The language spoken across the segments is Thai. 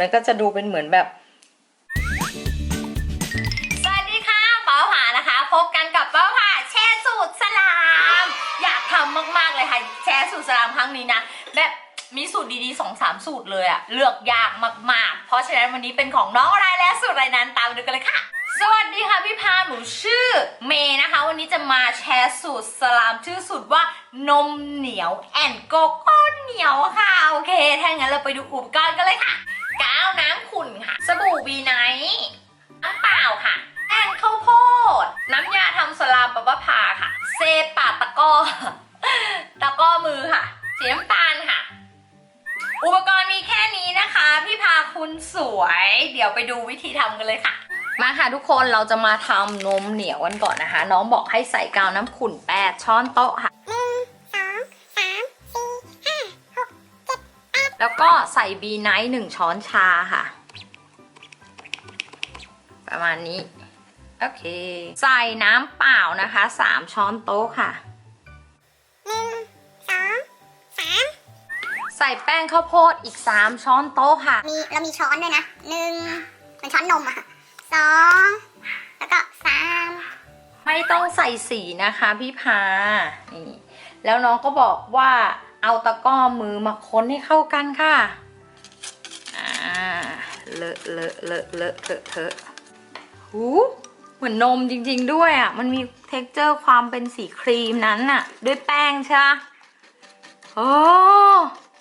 มันก็จะดูเป็นเหมือนแบบ สวัสดีค่ะป้าผานะคะ พบกันกับป้าผาแช่สูตรสลาม อยากทำมากๆเลยค่ะ แช่สูตรสลามครั้งนี้นะ แบบมีสูตรดีๆสองสามสูตรเลยอะเลือกยากมากๆ เพราะฉะนั้นวันนี้เป็นของน้องอะไรและสูตรอะไรนั้นตามดูกันเลยค่ะ สวัสดีค่ะพี่พาหนูชื่อเมย์นะคะ วันนี้จะมาแชร์สูตรสลามชื่อสูตรว่านมเหนียวแอนโกโก้เหนียวค่ะ โอเคถ้างั้นเราไปดูอุปกรณ์กันเลยค่ะาวน้ำขุ่นค่ะ สบู่วีไนท์น้ำเปล่าค่ะแป้งข้าวโพด น้ำยาทำสลามปะปะพาค่ะ เซปาตะก้อ ตะก้อมือค่ะ สีน้ำตาลค่ะ อุปกรณ์มีแค่นี้นะคะ พี่พาคุณสวย เดี๋ยวไปดูวิธีทำกันเลยค่ะมาค่ะทุกคนเราจะมาทำนมเหนียวกันก่อนนะคะ น้องบอกให้ใส่กาวน้ำขุ่น8ช้อนโต๊ะค่ะ ก็ใส่บีไนท์หนึ่งช้อนชาค่ะ ประมาณนี้ โอเค ใส่น้ำเปล่านะคะสามช้อนโต๊ะค่ะหนึ่งสองสามใส่แป้งข้าวโพดอีก3ช้อนโต๊ะค่ะ มีเรามีช้อนด้วยนะหนึ่งเป็นช้อนนมอะสองแล้วก็สามไม่ต้องใส่สีนะคะพี่พานี่แล้วน้องก็บอกว่า เอาตะก้อมือมาค้นให้เข้ากันค่ะอ่าเลอะเลอะเลอะเลอะเทอะเทอะหูเหมือนนมจริงๆด้วยอะ มันมีเท็กเจอร์ความเป็นสีครีมนั้นน่ะ ด้วยแป้งใช่ไหมโอ้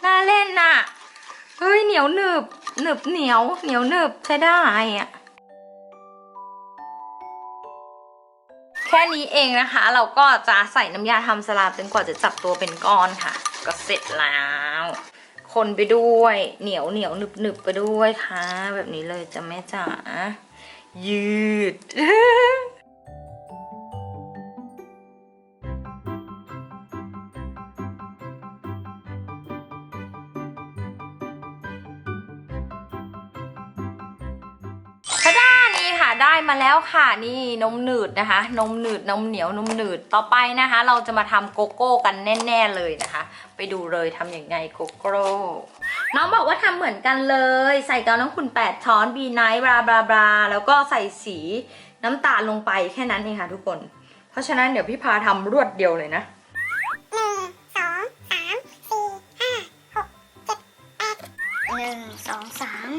น่าเล่นน่ะ เฮ้ยเหนียวหนึบหนึบเหนียวเหนียวหนึบใช้ได้อะ แค่นี้เองนะคะ เราก็จะใส่น้ำยาทำสลามจนกว่าจะจับตัวเป็นก้อนค่ะ ก็เสร็จแล้ว คนไปด้วยเหนียวเหนียวหนึบหนึบไปด้วยค่ะ แบบนี้เลยจะแม่จ๋ายืดทะด้า นี่ค่ะได้มาแล้วค่ะนี่นมหนืดนะคะ นมหนืดนมเหนียวนมหนืดต่อไปนะคะ เราจะมาทำโกโก้กันแน่ ๆเลยนะคะ ไปดูเลยทำอย่างไงโกโก้น้องบอกว่าทำเหมือนกันเลย ใส่กาวน้ำขุ่น8ช้อนบีไนท์บลาบลาบลาแล้วก็ใส่สีน้ำตาลลงไปแค่นั้นเองค่ะทุกคน เพราะฉะนั้นเดี๋ยวพี่พาทำรวดเดียวเลยนะหนึ่งสองสามสี่ห้าหกเจ็ดแปดหนึ่งสองสาม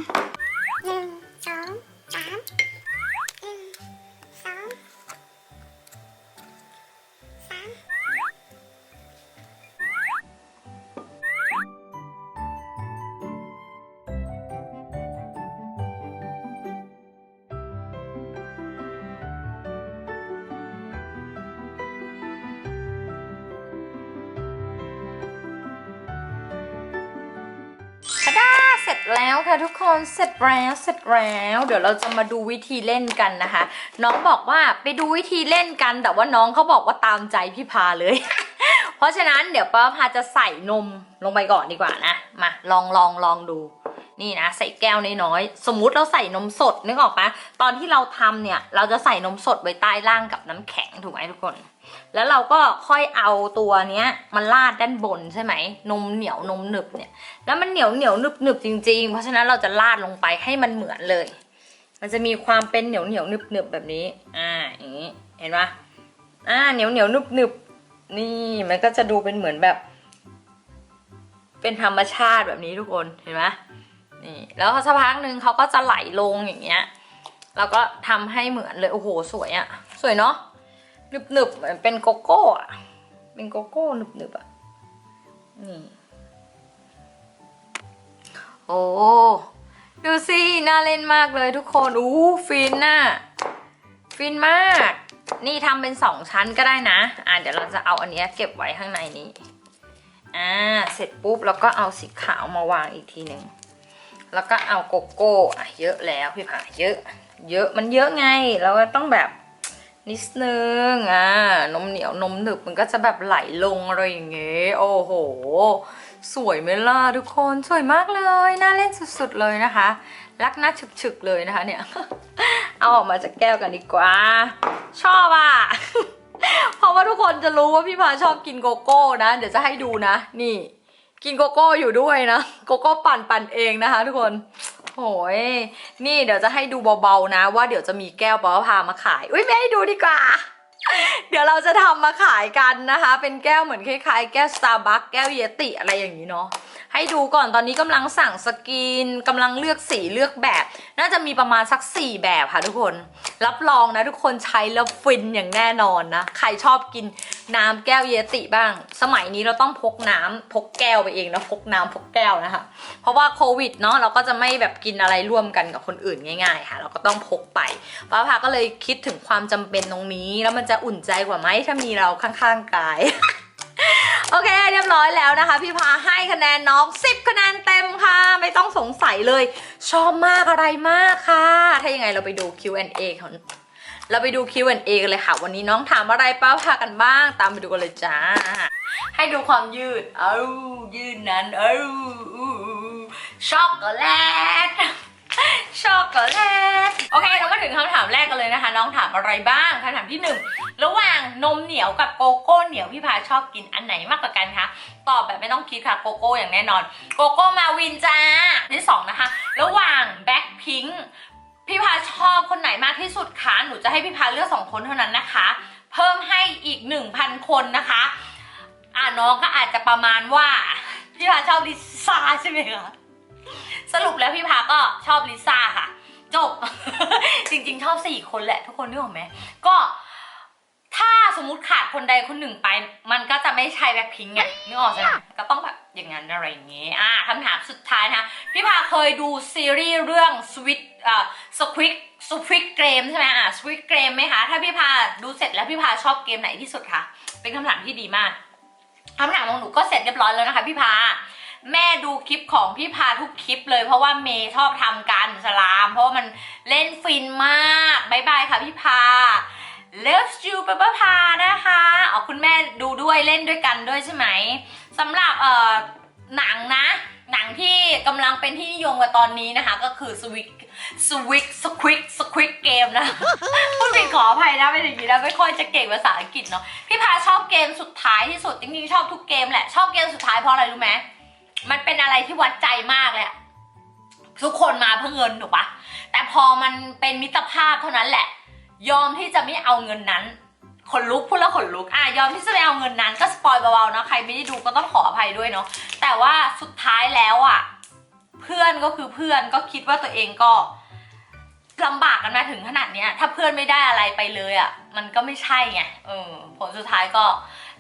ร็จแล้วค่ะทุกคนเสร็จแล้วเสร็จแล้ว เดี๋ยวเราจะมาดูวิธีเล่นกันนะคะ น้องบอกว่าไปดูวิธีเล่นกัน แต่ว่าน้องเขาบอกว่าตามใจพี่พาเลย เพราะฉะนั้นเดี๋ยวป้าพาจะใส่นมลงไปก่อนดีกว่านะมาลองลองลองดูนี่นะใส่แก้วน้อยๆสมมุติเราใส่นมสดนึกออกปะตอนที่เราทำเนี่ย เราจะใส่นมสดไว้ใต้ล่างกับน้ำแข็งถูกไหมทุกคน แล้วเราก็ค่อยเอาตัวเนี้ยมันราดด้านบนใช่ไหมนมเหนียวนมหนึบเนี่ย แล้วมันเหนียวเหนียวหนึบหนึบจริง ๆ เพราะฉะนั้นเราจะราดลงไปให้มันเหมือนเลย มันจะมีความเป็นเหนียวเหนียวหนึบหนึบแบบนี้ อ่าอย่างนี้เห็นปะอ่าเหนียวเหนียวหนึบหนึบ นี่มันก็จะดูเป็นเหมือนแบบ เป็นธรรมชาติแบบนี้ทุกคนเห็นไหมนี่ แล้วสักพักหนึ่งเขาก็จะไหลลงอย่างเงี้ยแล้วก็ทำให้เหมือนเลยโอ้โหสวยอะสวยเนาะหนึบหนึบเหมือนเป็นโกโก้อะเป็นโกโก้หนึบหนึบอะนี่โอ้ดูสิน่าเล่นมากเลยทุกคนอู้ฟินน่ะฟินมาก นี่ทำเป็นสองชั้นก็ได้นะ อ่าเดี๋ยวเราจะเอาอันเนี้ยเก็บไว้ข้างในนี้ อ่า เสร็จปุ๊บแล้วก็เอาสีขาวมาวางอีกทีหนึ่ง แล้วก็เอาโกโก้อะเยอะแล้วพี่ผาเยอะ เยอะมันเยอะไง เราก็ต้องแบบนิดนึงอ่านมเหนียวนมหนึบมันก็จะแบบไหลลงอะไรอย่างเงี้ยโอ้โห สวยไหมล่ะทุกคนสวยมากเลย น่าเล่นสุดๆเลยนะคะ รักหน้าฉึกๆเลยนะคะเนี่ย เอาออกมาจากแก้วกันดีกว่า ชอบอะ เพราะว่าทุกคนจะรู้ว่าพี่พาชอบกินโกโก้นะ เดี๋ยวจะให้ดูนะ นี่ กินโกโก้อยู่ด้วยนะ โกโก้ปั่นปั่นเองนะคะ ทุกคนโหยนี่เดี๋ยวจะให้ดูเบาๆนะ ว่าเดี๋ยวจะมีแก้วปอพามาขาย อุ้ยไม่ให้ดูดีกว่า เดี๋ยวเราจะทำมาขายกันนะคะ เป็นแก้วเหมือนคล้ายๆ แก้วสตาร์บัคแก้วเยติอะไรอย่างนี้เนาะ ให้ดูก่อนตอนนี้กำลังสั่งสกรีนกำลังเลือกสีเลือกแบบ น่าจะมีประมาณสัก 4 แบบค่ะทุกคน รับรองนะทุกคนใช้แล้วฟินอย่างแน่นอนนะ ใครชอบกินน้ำแก้วเยติบ้าง สมัยนี้เราต้องพกน้ำพกแก้วไปเองนะพกน้ำพกแก้วนะคะ เพราะว่าโควิดเนาะเราก็จะไม่แบบกินอะไรร่วมกันกับคนอื่นง่ายๆค่ะ เราก็ต้องพกไปป้าพาก็เลยคิดถึงความจำเป็นตรงนี้ แล้วมันจะอุ่นใจกว่าไหมถ้ามีเราข้างๆกาย โอเคเรียบร้อยแล้วนะคะ พี่พาให้คะแนนน้อง 10 คะแนนเต็มค่ะ ไม่ต้องสงสัยเลย ชอบมากอะไรมากค่ะ ถ้ายังไงเราไปดู Q&A ของเราไปดู Q&A กันเลยค่ะ วันนี้น้องถามอะไรป้าพากันบ้าง ตามไปดูกันเลยจ้า ให้ดูความยืด เอายืดนั้น เอ้าช็อกโกแลต ช็อกโกแลต โอเค เรามาถึงคำถามแรกกันเลยนะคะ น้องถามอะไรบ้างคำถามที่หนึ่งระหว่างนมเหนียวกับโกโก้เหนียวพี่พาชอบกินอันไหนมากกว่ากันคะ ตอบแบบไม่ต้องคิดค่ะโกโก้อย่างแน่นอน โกโก้มาวินจ้าที่สองนะคะ ระหว่างแบ็คพิงค์พี่พาชอบคนไหนมากที่สุดคะ หนูจะให้พี่พาเลือกสองคนเท่านั้นนะคะ เพิ่มให้อีกหนึ่งพันคนนะคะ อ่าน้องก็อาจจะประมาณว่าพี่พาชอบลิซ่าใช่ไหมคะสรุปแล้วพี่พา ก็ชอบลิซ่าค่ะ จบ จริงๆ ชอบสี่คนแหละทุกคนนึกออกไหมก็ถ้าสมมุติขาดคนใดคนหนึ่งไป มันก็จะไม่ใช่แบ็คพิงค์ไงนึกออกใช่ไหมก็ต้องแบบอย่างนั้นอะไรอย่างเงี้ยอ่าคำถามสุดท้ายนะคะพี่พาเคยดูซีรีส์เรื่องสวิตอ่าสควิกสควิกเกมใช่ไหมอ่าสควิกเกมไหมคะถ้าพี่พาดูเสร็จแล้วพี่พาชอบเกมไหนที่สุดคะเป็นคำถามที่ดีมากคำถามของหนูก็เสร็จเรียบร้อยแล้วนะคะพี่พา แม่ดูคลิปของพี่พาทุกคลิปเลยเพราะว่าเมย์ชอบทำการสลาม เพราะว่ามันเล่นฟินมากบายบายค่ะพี่พา Love you ปะปพานะคะอ๋อคุณแม่ดูด้วยเล่นด้วยกันด้วยใช่ไหมสำหรับเอ่อหนังนะ หนังที่กำลังเป็นที่นิยมกับตอนนี้นะคะ ก็คือสวิกสวิกสควิกสควิกเกมนะ พูดผิดขออภัยนะเป็นอย่างนี้นะไม่ค่อยจะเก่งภาษาอังกฤษเนาะพี่พาชอบเกมสุดท้ายที่สุดจริงๆชอบทุกเกมแหละชอบเกมสุดท้ายเพราะอะไรรู้ไหม มันเป็นอะไรที่วัดใจมากเลยอะทุกคนมาเพื่อเงินถูกปะแต่พอมันเป็นมิตรภาพเท่านั้นแหละ ยอมที่จะไม่เอาเงินนั้นขนลุกพูดแล้วขนลุกอะยอมที่จะไม่เอาเงินนั้นก็สปอยเบาๆเนาะใครไม่ได้ดูก็ต้องขออภัยด้วยเนาะแต่ว่าสุดท้ายแล้วอะ เพื่อนก็คือเพื่อนก็คิดว่าตัวเองก็ ลำบากกันมาถึงขนาดเนี้ย ถ้าเพื่อนไม่ได้อะไรไปเลยอะ มันก็ไม่ใช่ไงเออผลสุดท้ายก็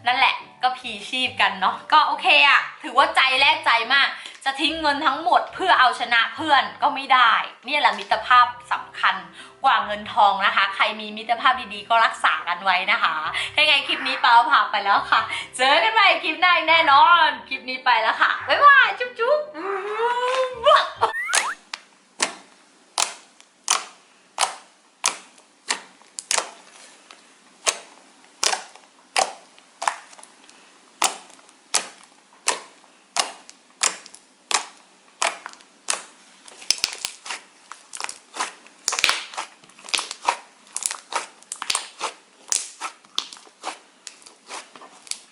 นั่นแหละก็พีชีพกันเนาะก็โอเคอะถือว่าใจแลกใจมาก จะทิ้งเงินทั้งหมดเพื่อเอาชนะเพื่อนก็ไม่ได้เนี่ยแหละมิตรภาพสำคัญกว่าเงินทองนะคะ ใครมีมิตรภาพดีๆ ก็รักษากันไว้นะคะยังไงคลิปนี้ปาผ่าไปแล้วค่ะ เจอกันใหม่คลิปหน้าแน่นอน คลิปนี้ไปแล้วค่ะบ๊ายบายจุ๊บ